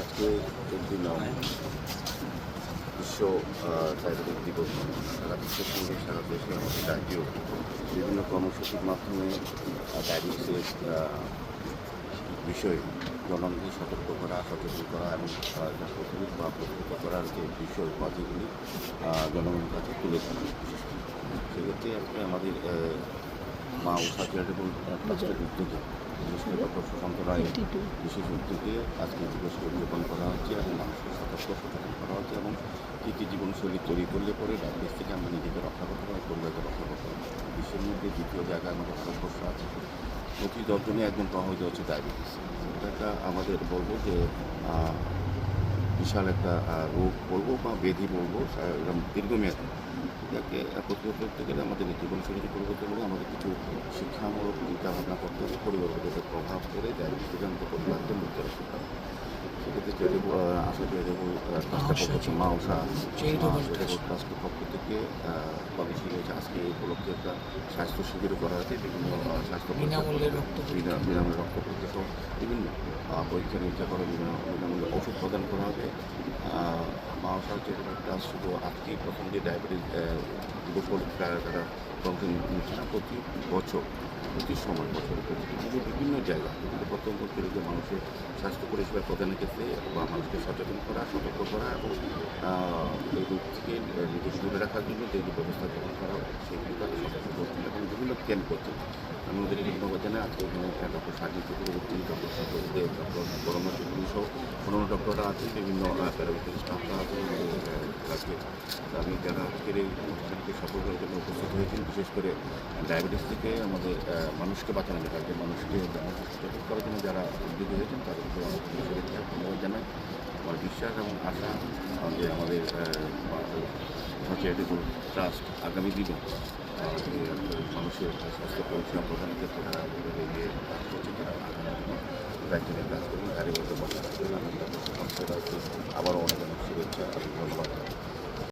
আজকে একটি বিশ্ব ডায়াবেটিক দিবস সারা বিশ্বের সঙ্গে, সারা দেশে আমাদের রাজ্যেও বিভিন্ন কর্মসূচির মাধ্যমে ডায়াবেটিসের বিষয়ে জনগণকে সতর্ক করা, সচেতন করা এবং প্রতিরোধ বা প্রতিহত করার যে বিষয় উপাধিগুলি জনগণের কাছে তুলে ধরা। সেক্ষেত্রে আজকে আমাদের মা উষা চ্যারিটেবল ট্রাস্টের উদ্যোগে বিশেষ করে ডক্টর সুশান্ত রায়ের বিশেষ উদ্যোগে আজকে দিবসকে উদযাপন করা হচ্ছে এবং মানুষকে সতর্ক সচেতন করা হচ্ছে এবং কী কী জীবনশৈলী তৈরি করলে পরে ডায়াবেটিস থেকে আমরা নিজেকে রক্ষা করতে পারি পরিবারকে রক্ষা করতে পারি। বিশ্বের মধ্যে দ্বিতীয় জায়গায় আমাদের ভারতবর্ষ আছে। প্রতি দশজনে একজন প্রভাবিত হচ্ছে ডায়াবেটিস এটা একটা আমাদের বলব যে বিশাল একটা রোগ বলব বা বেধি বলব এরকম দীর্ঘমেয়াদী। এটাকে প্রতিরোধ করতে গেলে আমাদের জীবনশৈলী পরিবর্তন হলে আমাদের কিছু শিক্ষামূলক চিন্তা ভাবনা করতে হবে পরিবর্তন প্রভাব করে যার আমাদের পরিবারকে মুক্ত রাখতে পারে সেক্ষেত্রে চ্যারিটেবল আশা চ্যারিটেবল ট্রাস্টের পক্ষ থেকে মা উষা ট্রাস্টের পক্ষ থেকে কমিশন হয়েছে আজকে এই উপলক্ষে একটা স্বাস্থ্য শিবিরও করা হয়েছে বিভিন্ন স্বাস্থ্য বিনামূল্যে রক্ত বিনামূল্যে রক্ত পরীক্ষা বিভিন্ন পরীক্ষা নিরীক্ষা করে বিভিন্ন বিনামূল্যে ওষুধ প্রদান করা হবে আহ, মা উষা চ্যারিটেবল শুধু আজকে প্রথম যে ডায়াবেটিস দিবস তারা কমিশন নিচ্ছে না প্রতি বছর প্রতি সময় বছরের প্রতি বিভিন্ন জায়গা বিভিন্ন প্রত্যন্ত অঞ্চলে মানুষের স্বাস্থ্য পরিষেবা প্রদানের ক্ষেত্রে বা মানুষকে সচেতন করা সতর্ক করা এবং এই রোগ থেকে নিজেকে দূরে রাখার জন্য যে ব্যবস্থা সেগুলি তারা সতর্ক করছেন এবং বিভিন্ন ক্যাম্প করছেন আমি ওদেরকে ধন্যবাদ doctor Saji Chakraborty doctor Satyadev doctor Parama Chowdhury সহ অন্যান্য ডক্টররা আছেন বিভিন্ন প্যারামেডিক্যাল স্টাফরা আমাদের আহ, আজকে আমি যারা আজকের এই অনুষ্ঠানকে সফল করার জন্য উপস্থিত হয়েছেন বিশেষ করে ডায়াবেটিস থেকে আমাদের মানুষকে বাঁচানো যায় মানুষকে করার জন্য যারা উদ্যোগী হয়েছেন তাদের উপর ধন্যবাদ জানাই আমার বিশ্বাস এবং আশা যে আমাদের চ্যারিটেবল ট্রাস্ট আগামী দিনে মানুষের স্বাস্থ্য পরিষেবা প্রধান ক্ষেত্রে তারা এগিয়ে কাজ করছে তারা আগামী দিনে নিয়ে কাজ করবে, তারই